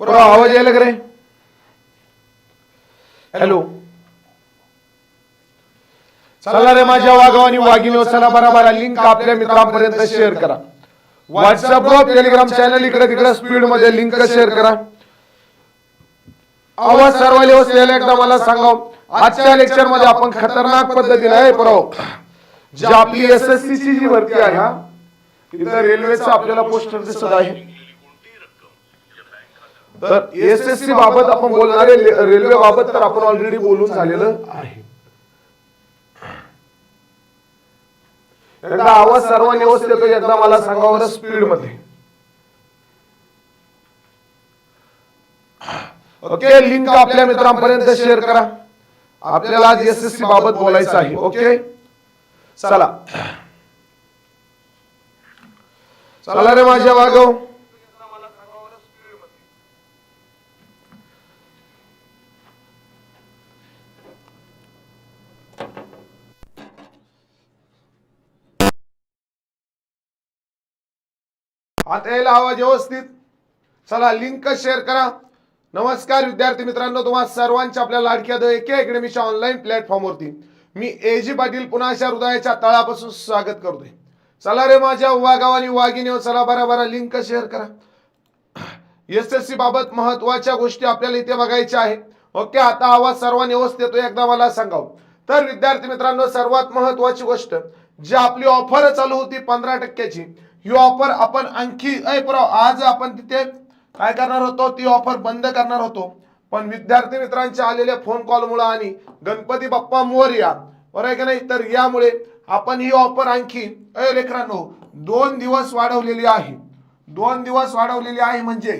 बरोबर आवाज यायला का रे हॅलो. चला रे माझ्या वाघावानी वाघिनी चला बरोबर. लिंक आपल्या मित्रांपर्यंत शेअर करा. व्हॉट्सअप ग्रुप टेलिग्राम चॅनल इकडे तिकडे स्पीडमध्ये लिंक शेअर करा. आवाज सर्वांनी व्यवस्थित एकदा मला सांगा आजच्या लेक्चरमध्ये आपण खतरनाक पद्धतीने आहे बरोबर जी आपली एस एस सी ची जी भरती आहे हा इथं रेल्वेचा आपल्याला पोस्टर दिसत आहे. तर एस एस सी बाबत आपण बोलणारे रेल्वे बाबत तर आपण ऑलरेडी बोलून झालेलं आहे. एकदा आवाज सर्वांनी व्यवस्थित येतो एकदा मला सांगा बरं स्पीडमध्ये ओके लिंक आपल्या मित्रांपर्यंत शेअर करा. आपल्याला आज एस एस सी बाबत बोलायचं आहे ओके? चला. चला रे माझ्या वागव आता यायला आवाज व्यवस्थित. चला लिंक शेअर करा. नमस्कार विद्यार्थी मित्रांनो तुम्हा सर्वांच्या आपल्या लाडक्या द एके अकॅडमीच्या ऑनलाईन प्लॅटफॉर्मवरती मी ए जी पाटील पुन्हा अशा हृदयाच्या तळापासून स्वागत करतोय. चला रे माझ्या वागावानी वाघिनी चला बरा बरा लिंक शेअर करा. एस एस सी बाबत महत्त्वाच्या गोष्टी आपल्याला इथे बघायच्या आहे ओके आता आवाज सर्वांनी व्यवस्थित येतो एकदा मला सांगाव. तर विद्यार्थी मित्रांनो सर्वात महत्वाची गोष्ट जी आपली ऑफर चालू होती पंधरा टक्क्याची ही ऑफर आपण आणखी ऐ परवा आज आपण तिथे काय करणार होतो? ती ऑफर बंद करणार होतो. पण विद्यार्थी मित्रांच्या आलेल्या फोन कॉलमुळे आणि गणपती बाप्पा मोर्या बरं आहे की नाही? तर यामुळे आपण ही ऑफर आणखी अय लेकरांनो दोन दिवस वाढवलेली आहे. दोन दिवस वाढवलेली आहे म्हणजे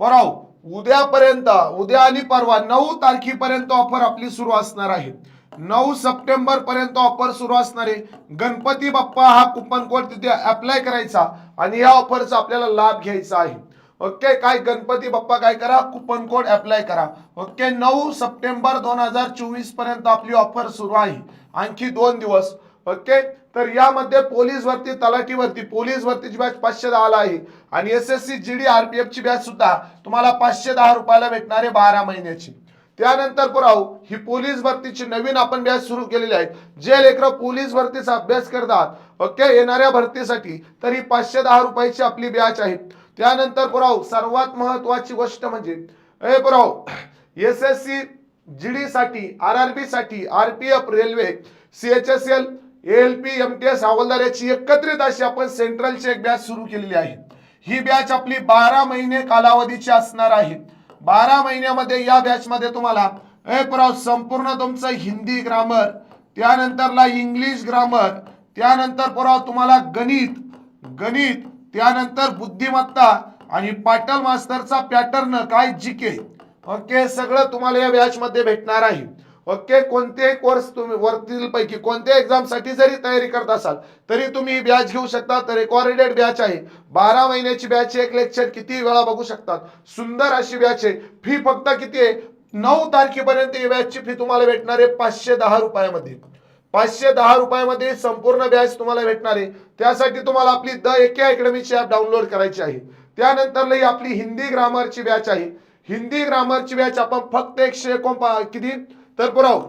पराव उद्यापर्यंत उद्या आणि परवा नऊ तारखेपर्यंत ऑफर आपली सुरू असणार आहे. नऊ सप्टेंबर पर्यंत ऑफर सुरू असणार आहे गणपती बाप्पा हा कुपन कोड तिथे अप्लाय करायचा आणि या ऑफरचा आपल्याला लाभ घ्यायचा आहे. ओके काय गणपती बाप्पा काय करा? कुपन कोड अप्लाय करा. ओके नऊ सप्टेंबर दोन हजार चोवीसपर्यंत आपली ऑफर सुरू आहे. आणखी दोन दिवस. ओके तर यामध्ये पोलीस भरती तलाठीवरती पोलीस भरतीची बॅच पाचशे दहाला आहे. आणि S S C G D R P F ची बॅच सुद्धा तुम्हाला पाचशे दहा रुपयाला भेटणार आहे बारा महिन्याची. त्यानंतर पुराव ही पोलीस भरतीची नवीन आपण बॅच सुरू केलेली आहे. जे लेकर पोलीस भरतीचा अभ्यास करतात ओके येणाऱ्या भरतीसाठी तर ही पाचशे दहा रुपयाची आपली बॅच आहे. त्यानंतर पुराव सर्वात महत्वाची गोष्ट म्हणजे ए पुराव S S C G D साठी आर आर बी साठी R P F railway C H S L P M T S हवालदार याची एकत्रित अशी आपण सेंट्रलची एक बॅच सुरू केलेली आहे. ही बॅच आपली बारा महिने कालावधीची असणार आहे. बारा महिन्यामध्ये या बॅचमध्ये तुम्हाला ए पुराव संपूर्ण तुमचं हिंदी ग्रामर त्यानंतरला इंग्लिश ग्रामर त्यानंतर पुराव तुम्हाला गणित गणित त्यानंतर बुद्धिमत्ता आणि पाटल मास्तरचा पॅटर्न काय जिके ओके सगळं तुम्हाला या बॅचमध्ये भेटणार आहे. ओके कोणतेही कोर्स तुम्ही वरतील पैकी कोणत्या एक्झामसाठी जरी तयारी करत असाल तरी तुम्ही ही बॅच घेऊ शकता तर रेकॉर्डेड बॅच आहे. बारा महिन्याची बॅच एक लेक्चर किती वेळा बघू शकतात. सुंदर अशी बॅच आहे. फी फक्त किती आहे? नऊ तारखेपर्यंत ही बॅचची फी तुम्हाला भेटणार आहे पाचशे दहा रुपयामध्ये. पाचशे दहा रुपयामध्ये संपूर्ण बॅच तुम्हाला भेटणार आहे. त्यासाठी तुम्हाला आपली द एके अकॅडमीची ॲप डाउनलोड करायची आहे. त्यानंतरही आपली हिंदी ग्रामरची बॅच आहे. हिंदी ग्रामरची बॅच आपण फक्त एकशे एकोणपा किती? तर पुराव.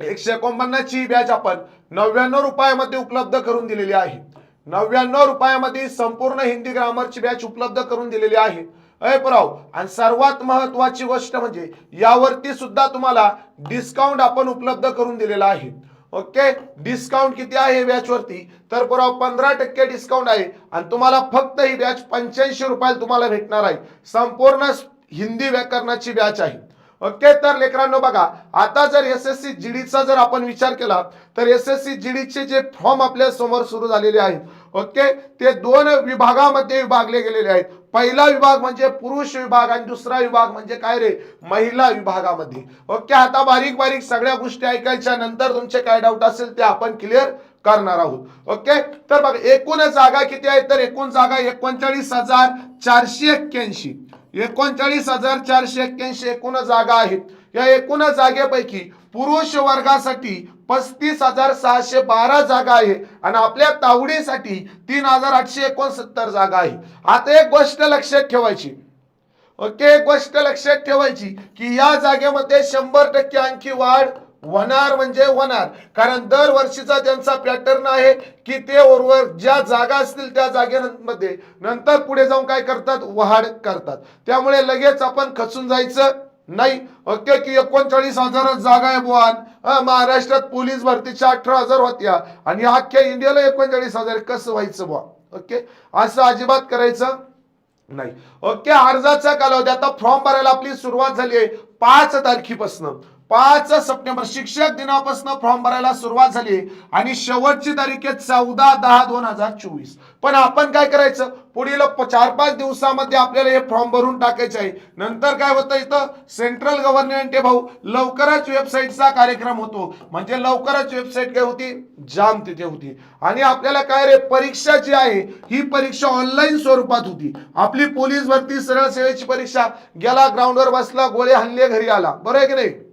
एकशे एकोणपन्नासची बॅच आपण नव्याण्णव रुपयामध्ये उपलब्ध करून दिलेली आहे. नव्याण्णव रुपयामध्ये संपूर्ण हिंदी ग्रामरची बॅच उपलब्ध करून दिलेली आहे. अय पुराव आणि सर्वात महत्वाची गोष्ट म्हणजे यावरती सुद्धा तुम्हाला डिस्काउंट आपण उपलब्ध करून दिलेला आहे. ओके? डिस्काउंट किती आहे बॅच वरती? तर पुराव पंधरा टक्के डिस्काउंट आहे. आणि तुम्हाला फक्त ही बॅच पंच्याऐंशी रुपयाला तुम्हाला भेटणार आहे. संपूर्ण हिंदी व्याकरणाची बॅच आहे. ओके तर लेकरांनो बघा आता जर एस एस सी जीडीचा जर आपण विचार केला तर एस एस सी जीडीचे जे फॉर्म आपल्यासमोर सुरू झालेले आहेत ओके ते दोन विभागामध्ये विभागले गेलेले आहेत. पहिला विभाग म्हणजे पुरुष विभाग आणि दुसरा विभाग म्हणजे काय रे? महिला विभागामध्ये. ओके आता बारीक बारीक सगळ्या गोष्टी ऐकायच्या नंतर तुमचे काय डाऊट असेल ते आपण क्लिअर करणार आहोत. ओके तर बघा एकूण जागा किती आहेत तर एकूण जागा एकोणचाळीस हजार चारशे एक्क्याऐंशी. एकोणचाळीस हजार चारशे एक्क्याऐंशी एकूण जागा आहेत. या एकूण जागेपैकी पुरुष वर्गासाठी पस्तीस हजार सहाशे बारा जागा आहे आणि आपल्या तावडीसाठी तीन हजार आठशे एकोणसत्तर जागा आहे. आता एक गोष्ट लक्षात ठेवायची. ओके एक गोष्ट लक्षात ठेवायची की या जागेमध्ये शंभर टक्के आणखी वाढ होणार म्हणजे होणार कारण दरवर्षीचा त्यांचा पॅटर्न आहे की ते वरवर ज्या जागा असतील त्या जागेमध्ये नंतर पुढे जाऊन काय करतात? वाढ करतात. त्यामुळे लगेच आपण खचून जायचं नाही. ओके की एकोणचाळीस हजार जागा आहे बुवान. महाराष्ट्रात पोलीस भरतीच्या अठरा हजार होत्या. आणि अख्ख्या इंडियाला एकोणचाळीस हजार कसं व्हायचं बुवा? ओके असं अजिबात करायचं नाही. ओके अर्जाचा कालावधी. आता फॉर्म भरायला आपली सुरुवात झाली आहे. पाच तारखेपासून. पाच सप्टेंबर शिक्षक दिनापासून फॉर्म भरायला सुरुवात झाली. आणि शेवटची तारीख आहे चौदा दहा दोन हजार चोवीस. पण आपण काय करायचं? पुढील चार पाच दिवसामध्ये आपल्याला हे फॉर्म भरून टाकायचे आहे. नंतर काय होतं इथं? सेंट्रल गव्हर्नमेंट भाऊ लवकरच वेबसाईटचा कार्यक्रम होतो. म्हणजे लवकरच वेबसाईट काय होती? जाम तिथे होती. आणि आपल्याला काय रे? परीक्षा जी आहे ही परीक्षा ऑनलाईन स्वरूपात होती. आपली पोलीस भरती सरळ सेवेची परीक्षा. गेला ग्राउंडवर बसला गोळे हल्ले घरी आला. बरोबर आहे की नाही?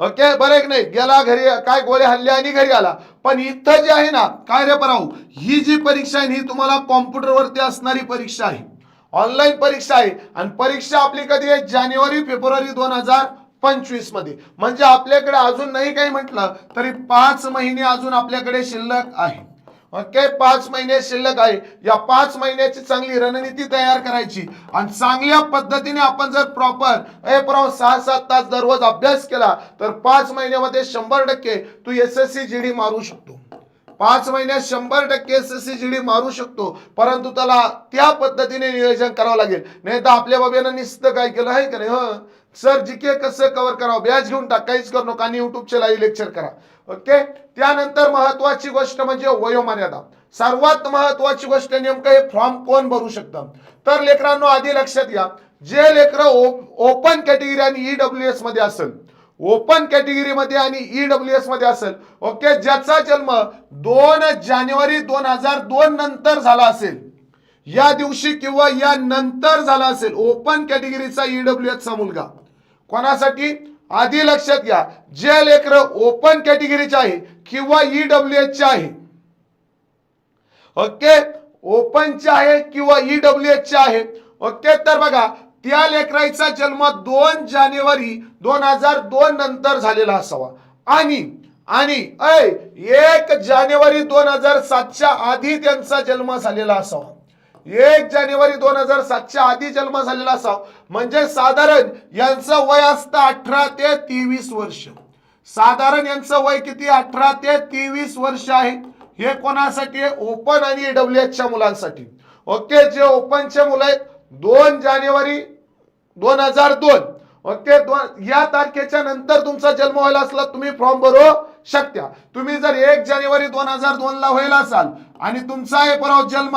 ओके? बरं एक नाही. गेला घरी काय गोळे हल्ले आणि घरी आला. पण इथं जे आहे ना काय रे पराऊ ही जी परीक्षा आहे ही तुम्हाला कॉम्प्युटरवरती असणारी परीक्षा आहे. ऑनलाईन परीक्षा आहे. आणि परीक्षा आपली कधी आहे? जानेवारी फेब्रुवारी दोन हजार पंचवीसमध्ये म्हणजे आपल्याकडे अजून नाही काही म्हटलं तरी पाच महिने अजून आपल्याकडे शिल्लक आहे. ओके? पाच महिने शिल्लक आहे. या पाच महिन्याची चांगली रणनीती तयार करायची. आणि चांगल्या पद्धतीने आपण जर प्रॉपर ए प्रॉ सहा सात तास दररोज अभ्यास केला तर पाच महिन्यामध्ये शंभर टक्के तू S S C G D मारू शकतो. पाच महिन्यात शंभर टक्के S S C G D मारू शकतो. परंतु त्याला त्या पद्धतीने नियोजन करावं लागेल. नाही तर आपल्या बाबीनं नुसतं काय केलं आहे का नाही हो? सर जीके कसं कव्हर करावं? व्याज घेऊन टाक काहीच करू नका आणि युट्यूबचे लाईव्ह लेक्चर करा. ओके? त्यानंतर महत्वाची गोष्ट म्हणजे वयोमर्यादा. सर्वात महत्वाची गोष्ट नेमकं हे फॉर्म कोण भरू शकतं? तर लेकरांनो आधी लक्षात घ्या. जे लेकर ओपन कॅटेगरी आणि ईडब्ल्यू एसमध्ये असेल ओपन कॅटेगरी मध्ये आणि ईडब्ल्यू एसमध्ये असेल ओके? ज्याचा जन्म दोन जानेवारी दोन हजार दोन नंतर झाला असेल या दिवशी किंवा या नंतर झाला असेल ओपन कॅटेगरीचा ईडब्ल्यू चा मुलगा. कोणासाठी? आधी लक्षात घ्या जे लेकर ओपन कॅटेगरीचे आहे किंवा ईडब्ल्यू चे आहे. ओके ओपनचे आहे किंवा ईडब्ल्यू चे आहे. ओके तर बघा त्या लेकराचा जन्म दोन जानेवारी दोन हजार दोन नंतर झालेला असावा. आणि आणि एक जानेवारी दोन हजार सातच्या आधी त्यांचा जन्म झालेला असावा. एक जानेवारी दोन हजार सातच्या आधी जन्म झालेला असावा. म्हणजे साधारण यांचं वय असतं अठरा ते तेवीस वर्ष. साधारण यांचं वय किती? अठरा ते तेवीस वर्ष आहे. हे कोणासाठी? आहे ओपन आणि ईडब्ल्यू मुलांसाठी. ओके जे ओपनचे मुलं आहेत दोन जानेवारी दोन हजार दोन. ओके दोन या तारखेच्या नंतर तुमचा जन्म व्हायला असला तुम्ही फॉर्म भरू शकता. तुम्ही जर एक जानेवारी दोन हजार दोन ला व्हायला असाल आणि तुमचा आहे परवा जन्म.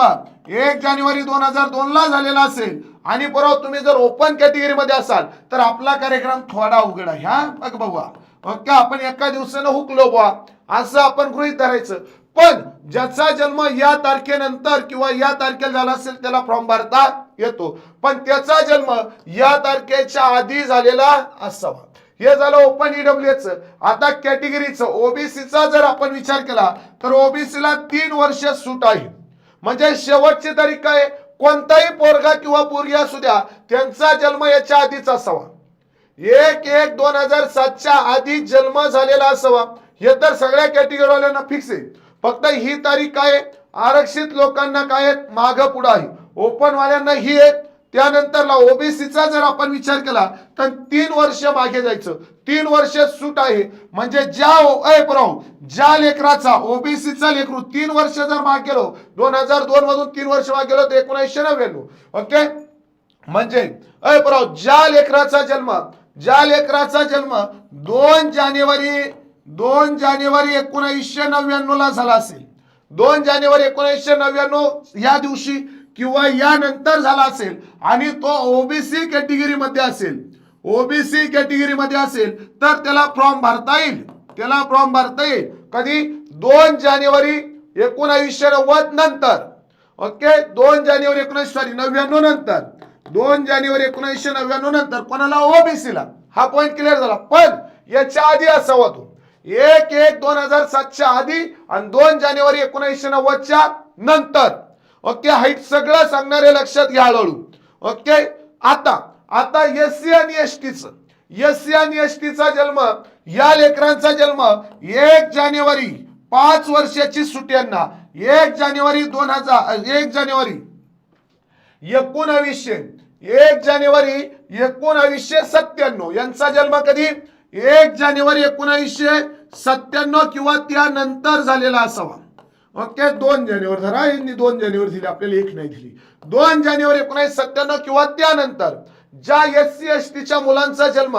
एक जानेवारी दोन हजार दोन ला झालेला असेल. आणि परवा तुम्ही जर ओपन कॅटेगरी मध्ये असाल तर आपला कार्यक्रम थोडा उघड. आहे हा बघ बघा फक्त आपण एका दिवसानं हुकलो बुवा. असं आपण गृहित धरायचं. पण ज्याचा जन्म या तारखेनंतर किंवा या तारखेला झाला असेल त्याला फॉर्म भरता येतो. पण त्याचा जन्म या तारखेच्या आधी झालेला असावा. हे झालं ओपन ईडब्ल्यूच आता कॅटेगरीचं ओबीसीचा जर आपण विचार केला तर ओबीसीला तीन वर्ष सूट आहे. म्हणजे शेवटची तारीख काय? कोणताही पोरगा किंवा पोरगी असू द्या त्यांचा जन्म याच्या आधीच असावा. एक एक दोन हजार सातच्या आधी जन्म झालेला असावा. हे तर सगळ्या कॅटेगरीवाल्यांना फिक्स आहे. फक्त ही तारीख काय? आरक्षित लोकांना काय? माग पुढं आहे. ओपन वाल्यांना ही आहे. त्यानंतरला ओबीसीचा जर आपण विचार केला तर तीन वर्ष मागे जायचं. तीन वर्ष सूट आहे. म्हणजे ज्या ऐ प्रभू ज्या लेकराचा ओबीसीचा लेकरू तीन वर्ष जर मागे गेलो दोन हजार दोन मधून तीन वर्ष मागे गेलो तर एकोणीसशे नव्याण्णव. ओके? म्हणजे अय प्रभू ज्या लेकराचा जन्म ज्या लेकराचा जन्म दोन जानेवारी दोन जानेवारी एकोणीसशे नव्याण्णव ला झाला असेल. दोन जानेवारी एकोणीसशे नव्याण्णव या दिवशी किंवा यानंतर झाला असेल आणि तो ओबीसी कॅटेगरीमध्ये असेल ओबीसी कॅटेगरीमध्ये असेल तर त्याला फॉर्म भरता येईल. त्याला फॉर्म भरता येईल. कधी? दोन जानेवारी एकोणावीसशे नव्वद नंतर. ओके? दोन जानेवारी एकोणीसशे सॉरी नव्याण्णव नंतर. दोन जानेवारी एकोणीसशे नव्याण्णव नंतर कोणाला? ओबीसीला. हा पॉईंट क्लिअर झाला. पण याच्या आधी असावा तो एक एक दोन हजार सातच्या आधी आणि दोन जानेवारी एकोणीसशे नव्वदच्या नंतर. ओके हाईट सगळं सांगणारे लक्षात घ्या हळूहळू. ओके आता आता एस सी आणि एस टीच एस सी आणि एस टीचा जन्म या लेकरांचा जन्म एक जानेवारी पाच वर्षाची सुट्यांना एक जानेवारी दोन हजार एक जानेवारी एकोणावीसशे एक जानेवारी एकोणावीसशे सत्त्याण्णव. यांचा जन्म कधी? एक जानेवारी एकोणावीसशे सत्त्याण्णव किंवा त्यानंतर झालेला असावा. ओके दोन जानेवारी धरा यांनी दोन जानेवारी दिली आपल्याला एक नाही दिली. दोन जानेवारी एकोणीसशे सत्त्याण्णव किंवा त्यानंतर ज्या एस सी एस टीच्या मुलांचा जन्म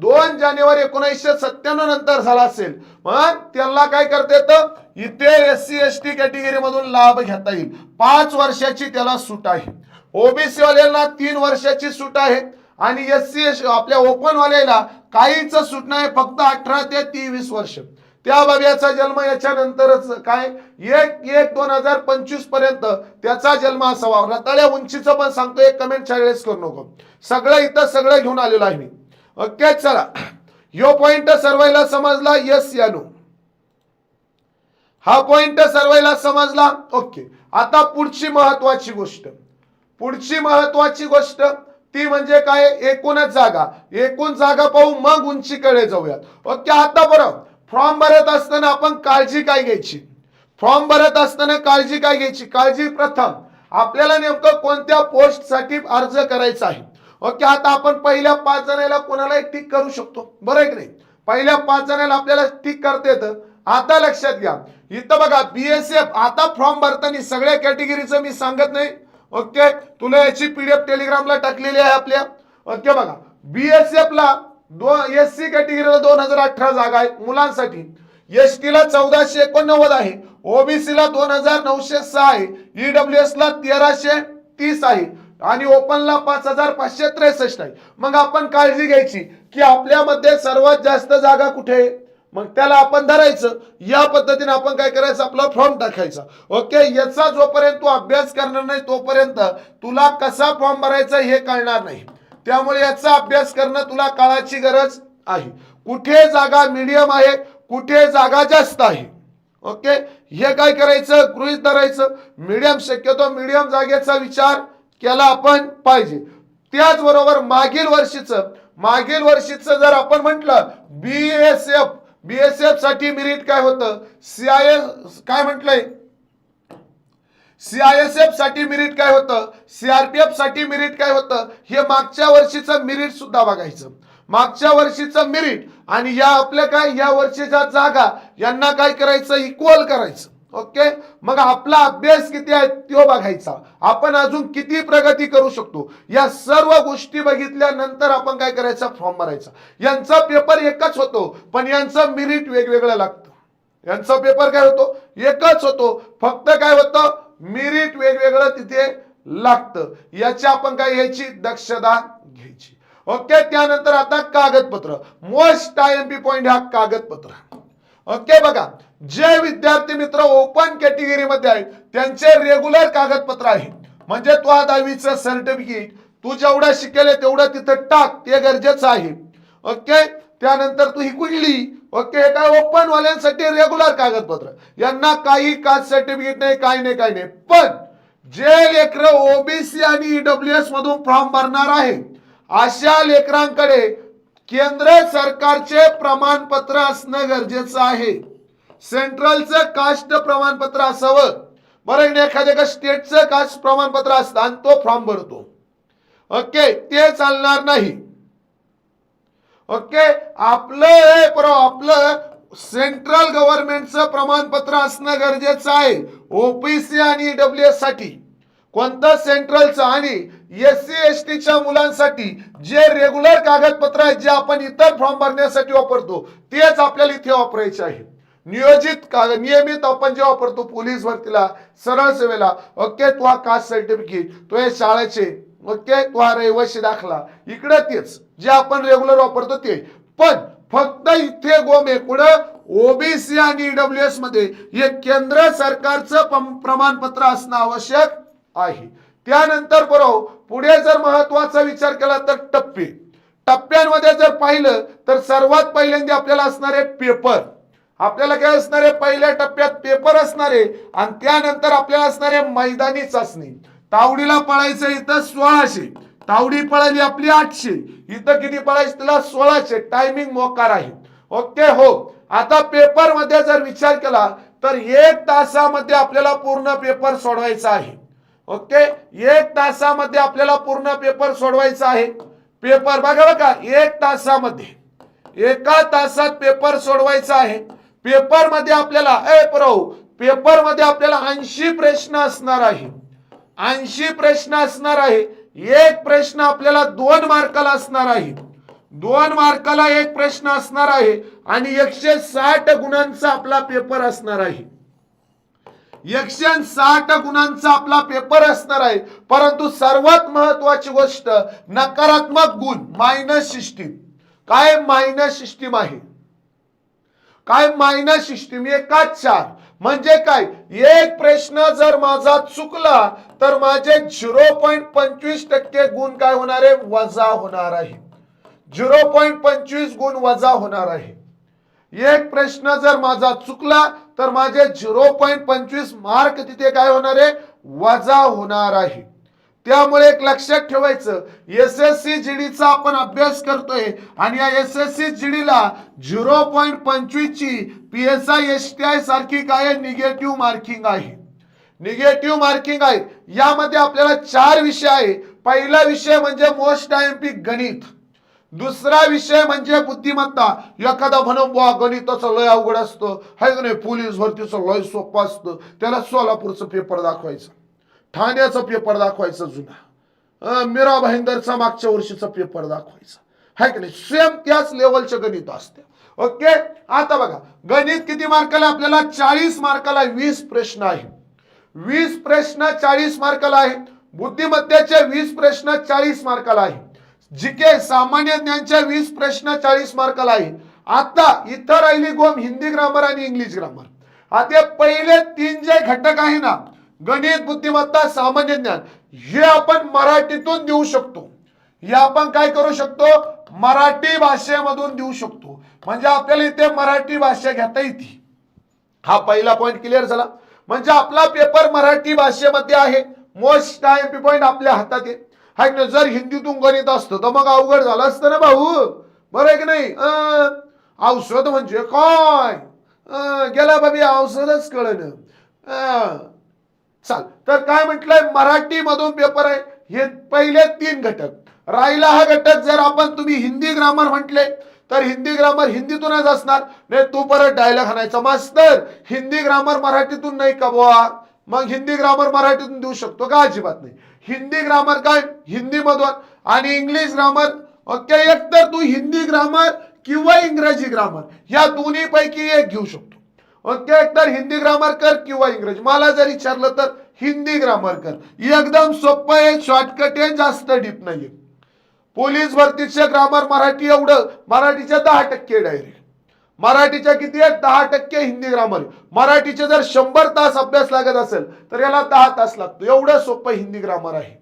दोन जानेवारी एकोणीसशे सत्त्याण्णव नंतर झाला असेल मग त्यांना काय करता येतं? इथे S C S T category मधून लाभ घेता येईल. पाच वर्षाची त्याला सूट आहे. ओबीसी वाल्यांना तीन वर्षाची सूट आहे. आणि एस सी एस आपल्या ओपन वाल्याला काहीच सूट नाही फक्त अठरा ते तेवीस वर्ष. त्या बाब्याचा जन्म याच्यानंतरच काय? एक एक दोन हजार पंचवीसपर्यंत त्याचा जन्म असावा. रताळ्या उंचीचं पण सांगतो एक कमेंट चाळीस करू नको. सगळं इथं सगळं घेऊन आलेलो आहे मी. ओके चला. यो पॉइंट सर्वायला समजला यस यानो. हा पॉइंट सर्वायला समजला ओके. आता पुढची महत्वाची गोष्ट. पुढची महत्वाची गोष्ट ती म्हणजे काय? एकूणच जागा. एकूण जागा पाहू मग उंचीकडे जाऊयात. ओके आता बरं. फॉर्म भरत असताना आपण काळजी काय घ्यायची? फॉर्म भरत असताना काळजी काय घ्यायची? काळजी प्रथम आपल्याला नेमकं कोणत्या पोस्टसाठी अर्ज करायचा आहे? ओके आता आपण पहिल्या पाच जणांना कोणाला टिक करू शकतो. बरं आहे की नाही? पहिल्या पाच जणांना आपल्याला टिक करता येतं. आता लक्षात घ्या. इथं बघा बीएसएफ आता फॉर्म भरताना सगळ्या कॅटेगरीचं मी सांगत नाही. ओके तुला याची पीडीएफ टेलिग्रामला टाकलेली आहे आपल्या. ओके बघा बीएसएफ ला दोन एस सी कॅटेगरीला दोन हजार अठरा जागा आहेत मुलांसाठी. एस टी ला चौदाशे एकोणनव्वद आहे. ओबीसी ला दोन हजार नऊशे सहा आहे. ईडब्ल्यू एस ला तेराशे तीस आहे. आणि ओपनला पाच हजार पाचशे त्रेसष्ट आहे. मग आपण काळजी घ्यायची की आपल्यामध्ये सर्वात जास्त जागा कुठे आहे? मग त्याला आपण धरायचं. या पद्धतीने आपण काय करायचं? आपला फॉर्म टाकायचा. ओके याचा जोपर्यंत तू अभ्यास करणार नाही तोपर्यंत तुला कसा फॉर्म भरायचा हे कळणार नाही. त्यामुळे याचा अभ्यास करणं तुला काळाची गरज आहे. कुठे जागा मीडियम आहे कुठे जागा जास्त आहे. ओके? हे काय करायचं? गृहित धरायचं. मीडियम शक्यतो मीडियम जागेचा विचार केला आपण पाहिजे. त्याचबरोबर मागील वर्षीचं मागील वर्षीचं जर आपण म्हटलं B S F B S एफसाठी merit काय होतं? सी आय एस काय म्हटलंय? सीआयएसएफसाठी मिरिट काय होतं? सीआरपीएफसाठी मिरिट काय होतं? हे मागच्या वर्षीचं मिरिट सुद्धा बघायचं. मागच्या वर्षीचं मिरिट आणि या आपल्या काय या वर्षीच्या जागा यांना काय करायचं? इक्वल करायचं. ओके मग आपला अभ्यास किती आहे तो बघायचा. आपण अजून किती प्रगती करू शकतो? या सर्व गोष्टी बघितल्यानंतर आपण काय करायचा? फॉर्म भरायचा. यांचा पेपर एकच होतो पण यांचं मिरिट वेगवेगळं लागतं. यांचा पेपर काय होतो? एकच होतो. फक्त काय होतं? मेरिट वेगवेगळं तिथे लागतं. याची आपण काय घ्यायची? दक्षता घ्यायची. ओके? त्यानंतर आता कागदपत्र. Most I M P point हा कागदपत्र. ओके बघा. जे विद्यार्थी मित्र ओपन कॅटेगरी मध्ये आहेत त्यांचे रेग्युलर कागदपत्र आहे म्हणजे तू हा दहावीचं सर्टिफिकेट तू जेवढा शिकेल तेवढं तिथं टाक. ते गरजेचं आहे. ओके? त्यानंतर तू ही कुठली? ओके काय ओपन वाल्यांसाठी रेग्युलर कागदपत्र. यांना काही कास्ट सर्टिफिकेट नाही काही नाही काही नाही. पण जे लेकर ओबीसी आणि ईडब्ल्यू एस मधून फॉर्म भरणार आहे अशा लेकरांकडे केंद्र सरकारचे प्रमाणपत्र असणं गरजेचं आहे. सेंट्रलचं कास्ट प्रमाणपत्र असावं. बरं एखाद्या का स्टेटचं कास्ट प्रमाणपत्र असतं आणि तो फॉर्म भरतो. ओके ते चालणार नाही. ओके? आपलं हे आपलं सेंट्रल गव्हर्नमेंटचं प्रमाणपत्र असणं गरजेचं आहे. ओबीसी आणि डब्ल्यू एससाठी. कोणतं सेंट्रलचं आणि एस सी एस टीच्या मुलांसाठी जे रेग्युलर कागदपत्र आहेत जे आपण इतर फॉर्म भरण्यासाठी वापरतो तेच आपल्याला इथे वापरायचे आहे. नियोजित का नियमित आपण जे वापरतो पोलीस भरतीला सरळ सेवेला ओके? तो हा कास्ट सर्टिफिकेट तो हे शाळेचे ओके? तो हा रहिवाशी दाखला. इकडे तेच. जे आपण रेग्युलर वापरतो ते. पण फक्त इथे गोमे कुठं ओबीसी आणि ईडब्ल्यू एसमध्ये हे केंद्र सरकारचं प्रमाणपत्र असणं आवश्यक आहे. त्यानंतर बरोबर पुढे जर महत्त्वाचा विचार केला तर टप्पे. टप्प्यांमध्ये जर पाहिलं तर सर्वात पहिल्यांदा आपल्याला असणारे पेपर आपल्याला काय असणारे? पहिल्या टप्प्यात पेपर असणारे आणि त्यानंतर आपल्याला असणारे मैदानी चाचणी. तावडीला पळायचं इथं सोळाशे. तावडी पळाली आपली आठशे. इथं किती पळायची? तिला सोळाशे. टायमिंग मोकार आहे. ओके हो. आता पेपरमध्ये जर विचार केला तर एक तासामध्ये आपल्याला पूर्ण पेपर सोडवायचा आहे. ओके एक तासामध्ये आपल्याला पूर्ण पेपर सोडवायचा आहे. पेपर बघा बघा एक तासामध्ये. एका तासात पेपर सोडवायचा आहे. पेपरमध्ये आपल्याला ए प्रभू पेपरमध्ये आपल्याला ऐंशी प्रश्न असणार आहे. ऐंशी प्रश्न असणार आहे. एक प्रश्न आपल्याला दोन मार्काला असणार आहे. दोन मार्काला एक प्रश्न असणार आहे आणि एकशे साठ गुणांचा आपला पेपर असणार आहे. एकशे साठ गुणांचा आपला पेपर असणार आहे. परंतु सर्वात महत्वाची गोष्ट नकारात्मक गुण मायनस सिस्टीम काय मायनस सिस्टीम आहे? काय मायनस सिस्टीम एकाच चार. म्हणजे काय? एक प्रश्न जर माझा चुकला तर माझे झिरो पॉईंट पंचवीस टक्के गुण काय होणार आहे? वजा होणार आहे. झिरो पॉईंट पंचवीस गुण वजा होणार आहे. एक प्रश्न जर माझा चुकला तर माझे झिरो पॉईंट पंचवीस मार्क तिथे काय होणार आहे? वजा होणार आहे. त्यामुळे एक लक्षात ठेवायचं एस एस सी जीडीचा आपण अभ्यास करतोय आणि या एस एस सी जीडीला झिरो पॉईंट पंचवीस ची P S I S T I सारखी काय निगेटिव्ह मार्किंग आहे. निगेटिव्ह मार्किंग आहे. यामध्ये आपल्याला चार विषय आहे. पहिला विषय म्हणजे मोस्ट आयम्पिक गणित. दुसरा विषय म्हणजे बुद्धिमत्ता. एखादा म्हणून बुवा गणिताचं लय अवघड असतं. हाय का नाही? पोलीस भरतीचं लय सोपं असतं. त्याला सोलापूरचं पेपर दाखवायचं. ठाण्याचा पेपर दाखवायचा जुना. मीरा भाईंदरचा मागच्या वर्षीचा पेपर दाखवायचा. हाय की नाही? सेम त्याच लेवलचे गणित असते. ओके आता बघा गणित किती मार्काला आपल्याला? चाळीस मार्काला वीस प्रश्न आहे वीस प्रश्न चाळीस मार्काला आहेत. बुद्धिमत्तेचे वीस प्रश्न चाळीस मार्काला आहे जिके सामान्य ज्ञानच्या वीस प्रश्न चाळीस मार्काला आहे आता इथं राहिली गोम हिंदी ग्रामर आणि इंग्लिश ग्रामर आता पहिले तीन जे घटक आहे ना गणित बुद्धिमत्ता सामान्य ज्ञान हे आपण मराठीतून देऊ शकतो. हे आपण काय करू शकतो? मराठी भाषेमधून देऊ शकतो. म्हणजे आपल्याला इथे मराठी भाषा घेता येते. हा पहिला पॉईंट क्लिअर झाला. म्हणजे आपला पेपर मराठी भाषेमध्ये आहे. मोस्ट टाइम पॉईंट आपल्या हातात आहे. हाय ना जर हिंदीतून गणित असतं तर मग अवघड झालं असतं ना भाऊ? बरं आहे की नाही? औषध म्हणजे काय? अं, गेला बाबी औषधच कळलं. चाल. तर काय म्हटलंय? मराठी मधून पेपर आहे. हे पहिले तीन घटक. राहिला हा घटक जर आपण तुम्ही हिंदी ग्रामर म्हटले तर हिंदी ग्रामर हिंदीतूनच असणार. नाही तू परत डायलॉग आणायचा. मास्तर हिंदी ग्रामर मराठीतून नाही का बुवा? मग हिंदी ग्रामर मराठीतून देऊ शकतो का? अजिबात नाही. हिंदी ग्रामर काय? हिंदी मधून आणि इंग्लिश ग्रामर ओके? एक तर तू हिंदी ग्रामर किंवा इंग्रजी ग्रामर या दोन्ही पैकी एक घेऊ शकतो. ओके एक तर हिंदी ग्रामर कर किंवा इंग्रजी. मला जर विचारलं तर हिंदी ग्रामर कर. एकदम सोपं आहे शॉर्टकट आहे जास्त डीप नाहीये. पोलीस भरतीचं ग्रामर मराठी एवढं मराठीच्या दहा टक्के डायरेक्ट मराठीच्या किती आहे दहा टक्के हिंदी ग्रामर मराठीचे जर शंभर तास अभ्यास लागत असेल तर याला दहा तास लागतो. एवढं सोपं हिंदी ग्रामर आहे.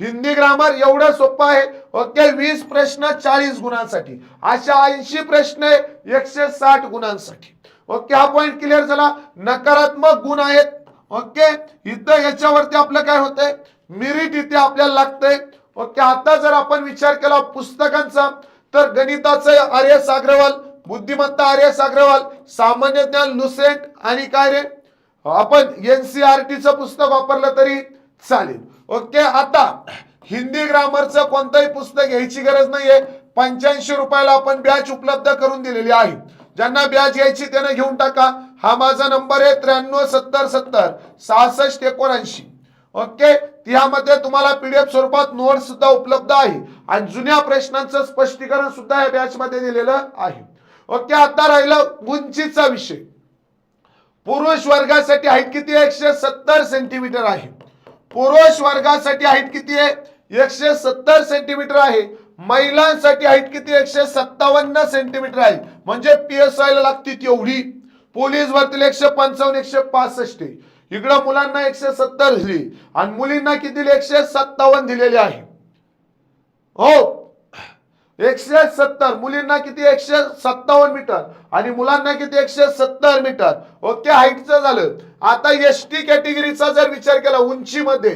हिंदी ग्रामर एवढं सोपं आहे ओके वीस प्रश्न चाळीस गुणांसाठी. अशा ऐंशी प्रश्न आहे एकशे साठ गुणांसाठी. ओके हा पॉइंट क्लिअर झाला. नकारात्मक गुण आहेत. ओके इथं याच्यावरती आपलं काय होतंय? मिरिट इथे आपल्याला लागतंय. ओके आता जर आपण विचार केला पुस्तकांचा तर गणिताचं आर एस अग्रवाल बुद्धिमत्ता आर एस अग्रवाल सामान्य ज्ञान लुसेंट आणि काय रे? आपण एनसीआरटीचं पुस्तक वापरलं तरी चालेल. ओके आता हिंदी ग्रामरचं कोणतंही पुस्तक घ्यायची गरज नाहीये. पंच्याऐंशी रुपयाला आपण बॅच उपलब्ध करून दिलेली आहे. ज्यांना बॅच घ्यायची त्यांना घेऊन टाका. हा माझा नंबर आहे त्र्याण्णव सत्तर सत्तर सहासष्ट एकोणऐंशी. ओके? त्यामध्ये तुम्हाला पीडीएफ स्वरूपात नोट सुद्धा उपलब्ध आहे. आणि जुन्या प्रश्नांचं स्पष्टीकरण सुद्धा या बॅच मध्ये दिलेलं आहे. ओके? आता राहिलं उंचीचा विषय. पुरुष वर्गासाठी हाईट किती आहे? एकशे सत्तर सेंटीमीटर आहे. पुरुष वर्गासाठी हाईट किती आहे? एकशे सत्तर सेंटीमीटर आहे. महिलांसाठी हाईट किती एकशे सत्तावन्न सेंटीमीटर आहे. म्हणजे पी एस आय ला लागती तेवढी. पोलीस भरतीला एकशे पंचावन्न एकशे पासष्ट. इकडं मुलांना एकशे सत्तर दिली. आणि मुलींना किती एकशे सत्तावन्न दिलेली आहे. हो. एकशे सत्तर. मुलींना किती? एकशे सत्तावन्न मीटर आणि मुलांना किती? एकशे सत्तर मीटर ओके हाईटचं झालं. आता एस टी कॅटेगरीचा जर विचार केला उंचीमध्ये.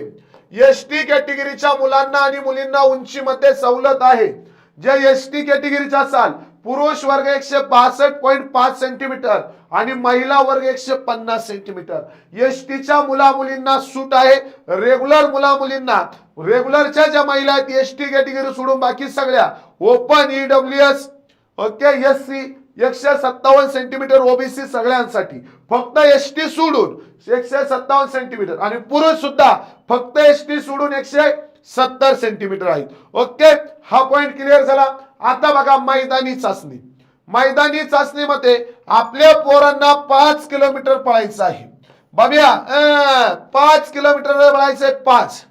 एस टी कॅटेगरीच्या मुलांना आणि मुलींना उंचीमध्ये सवलत आहे. जे एस टी कॅटेगरीचा असाल पुरुष वर्ग एकशे बासष्ट पॉईंट पाच सेंटीमीटर आणि महिला वर्ग एकशे पन्नास सेंटीमीटर. एस टीच्या मुला मुलींना सूट आहे रेग्युलर मुला मुलींना रेग्युलरच्या ज्या महिला आहेत एस टी कॅटेगरी सोडून बाकी सगळ्या open E W S okay S C एकशे सत्तावन्न सेंटीमीटर ओबीसी सगळ्यांसाठी. फक्त एस टी सोडून एकशे सत्तावन्न सेंटीमीटर आणि पुरुष सुद्धा फक्त एस टी सोडून एकशे सत्तर सेंटीमीटर आहेत. ओके हा पॉइंट क्लिअर झाला? आता बघा मैदानी चाचणी. मैदानी चाचणीमध्ये आपल्या पोरांना पाच किलोमीटर पळायचं आहे. बाबिया अं, पाच किलोमीटर पळायचंय पाच.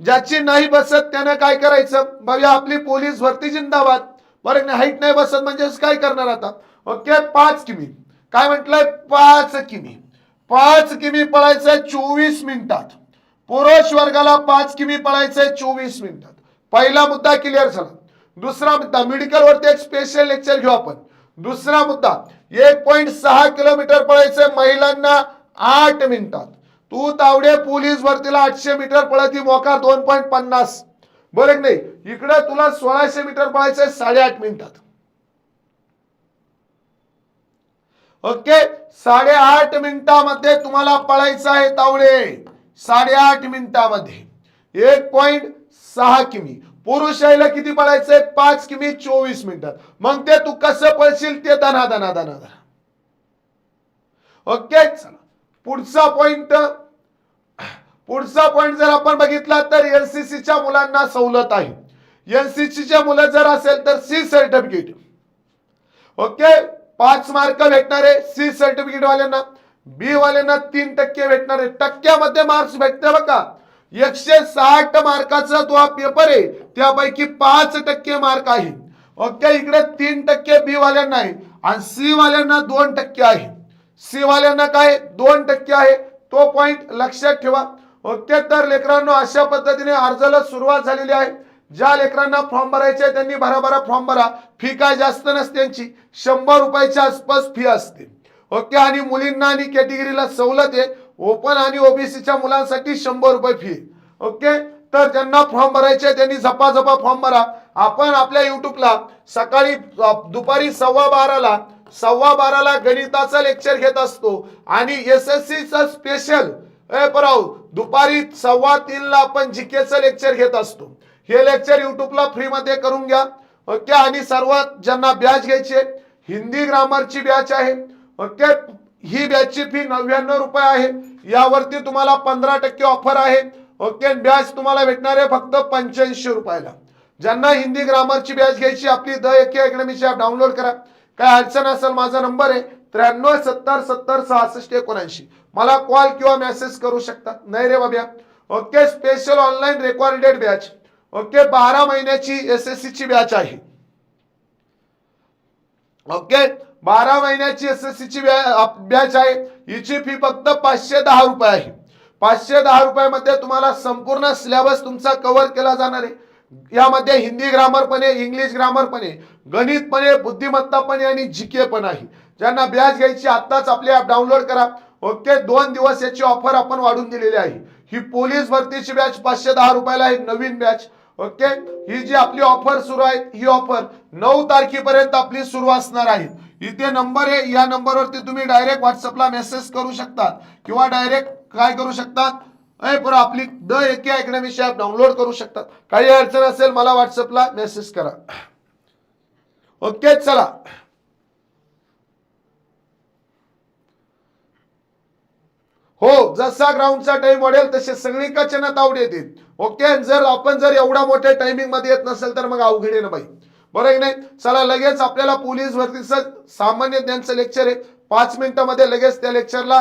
ज्याची नाही बसत त्यानं काय करायचं? बाबिया आपली पोलीस भरती जिंदाबाद. बरं हाईट नाही बसत म्हणजे काय करणार आता? ओके पाच किमी. काय म्हटलंय? पाच किमी. पाच किमी पळायचंय चोवीस मिनिटात. पुरुष वर्गाला पाच किमी पळायचंय चोवीस मिनिटात. पहिला मुद्दा क्लिअर झाला. दुसरा मुद्दा मेडिकल वरती एक स्पेशल लेक्चर घेऊ आपण. दुसरा मुद्दा एक पॉईंट सहा किलोमीटर पळायचंय महिलांना आठ मिनिटात. तू तावडे पोलीस भरतीला आठशे मीटर पळती मोकार दोन पॉईंट पन्नास. बरं नाही? इकडे तुला सोळाशे मीटर पळायचंय साडेआठ मिनिटात. ओके? साडेआठ मिनिटामध्ये तुम्हाला पळायचं आहे तावडे. साडेआठ मिनिटामध्ये. एक पॉइंट सहा किमी. पुरुषाला किती पळायचंय पाच किमी चोवीस मिनिटात. मग ते तू कसं पळशील ते दना दना दना दना ओके? चला. पुढचा पॉइंट पुढचा पॉइंट जर आपण बघितला तर एलसीसीच्या मुलांना सवलत आहे. एनसीसीच्या मुलं जर असेल तर सी सर्टिफिकेट ओके? पाच मार्क भेटणारे सी सर्टिफिकेट वाल्यांना. बी वाल्यांना तीन टक्के भेटणारे. टक्क्यामध्ये मार्क्स भेटते बघा. एकशे साठ मार्काचा तो हा पेपर आहे त्यापैकी पाच टक्के मार्क आहे. ओके इकडे तीन टक्के बी वाल्यांना आहे. आणि सी वाल्यांना दोन टक्के आहे. सी वाल्यांना काय? दोन टक्के आहे. तो पॉइंट लक्षात ठेवा. ओके तर लेकरांनो अशा पद्धतीने अर्जाला सुरुवात झालेली आहे. ज्या लेकरांना फॉर्म भरायचे आहे, त्यांनी भराभरा फॉर्म भरा. फी काय जास्त नसते त्यांची शंभर रुपयाच्या आसपास फी असते. ओके आणि मुलींना आणि कॅटेगरीला सवलत आहे. ओपन आणि ओबीसीच्या मुलांसाठी शंभर रुपये फी ओके तर ज्यांना फॉर्म भरायचे आहे, त्यांनी झपाझपा फॉर्म भरा. आपण आपल्या युट्यूबला सकाळी दुपारी सव्वा बाराला सव्वा बाराला गणिताचा लेक्चर घेत असतो. आणि एस एस सीचा स्पेशल ए पराव दुपारी सव्वा तीनला आपण जीकेचं लेक्चर घेत असतो. हे लेक्चर युट्यूबला फ्रीमध्ये करून घ्या. ओके आणि सर्व ज्यांना बॅच घ्यायची हिंदी ग्रामरची बॅच आहे. ओके ही बॅचची फी नव्याण्णव रुपये आहे. यावरती तुम्हाला पंधरा टक्के ऑफर आहे. ओके बॅच तुम्हाला भेटणार आहे फक्त पंच्याऐंशी रुपयाला. ज्यांना हिंदी ग्रामरची बॅच घ्यायची आपली द एके अकॅडमीची ॲप डाउनलोड करा. काय अडचण असेल माझा नंबर आहे त्र्याण्णव सत्तर सत्तर सहासष्ट एकोणऐंशी. मला कॉल किंवा मेसेज करू शकता. नाही रे बाब्या. Okay special online recorded batch okay बारा महिन्याची एस एस ची बॅच आहे. ओके बारा महिन्याची एस एस ची बॅच आहे. हिची फी फक्त पाचशे दहा रुपये आहे. पाचशे दहा रुपयामध्ये तुम्हाला संपूर्ण सिलेबस तुमचा कव्हर केला जाणार आहे. यामध्ये हिंदी ग्रामरपणे इंग्लिश ग्रामरपणे गणितपणे बुद्धिमत्तापणे आणि जीके पण आहे. ज्यांना बॅच घ्यायची आत्ताच आपली ॲप डाउनलोड करा. ओके दोन दिवस याची ऑफर आपण वाढून दिलेली आहे. ही पोलीस भरतीची बॅच पाचशे दहा रुपयाला आहे नवीन बॅच ओके? ही जी आपली ऑफर सुरू आहे ही ऑफर नऊ तारखेपर्यंत आपली सुरू असणार आहे. इथे नंबर आहे या नंबरवरती तुम्ही डायरेक्ट व्हॉट्सअपला मेसेज करू शकता किंवा डायरेक्ट काय करू शकतात? अय आपली द एके अकॅडमीची ॲप डाउनलोड करू शकतात. काही अडचण असेल मला व्हॉट्सअपला मेसेज करा. ओके चला. हो जसा ग्राउंडचा टाइम वाढेल तसे सगळी कचना तावड येतील. ओके जर आपण जर एवढ्या मोठ्या टायमिंगमध्ये येत नसेल तर मग अवघड आहे ना बाई. बरोबर आहे की नाही? चला लगेच आपल्याला पोलीस भरतीचं सामान्य ज्ञानचं लेक्चर आहे. पाच मिनिटामध्ये लगेच त्या लेक्चरला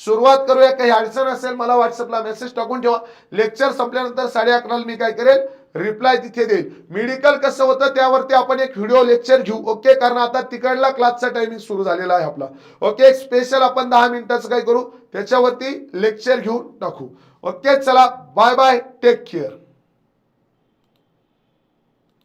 सुरुवात करूया. काही अडचण असेल मला व्हॉट्सअपला मेसेज टाकून ठेवा. लेक्चर संपल्यानंतर साडे अकराला मी काय करेल? रिप्लाय तिथे देईल. मेडिकल कसं होतं त्यावरती आपण एक व्हिडिओ लेक्चर घेऊ. ओके कारण आता तिकडला क्लासचा टायमिंग सुरू झालेला आहे आपला. ओके एक स्पेशल आपण दहा मिनिटाचं काय करू? त्याच्यावरती लेक्चर घेऊन टाकू. ओके चला बाय बाय टेक केअर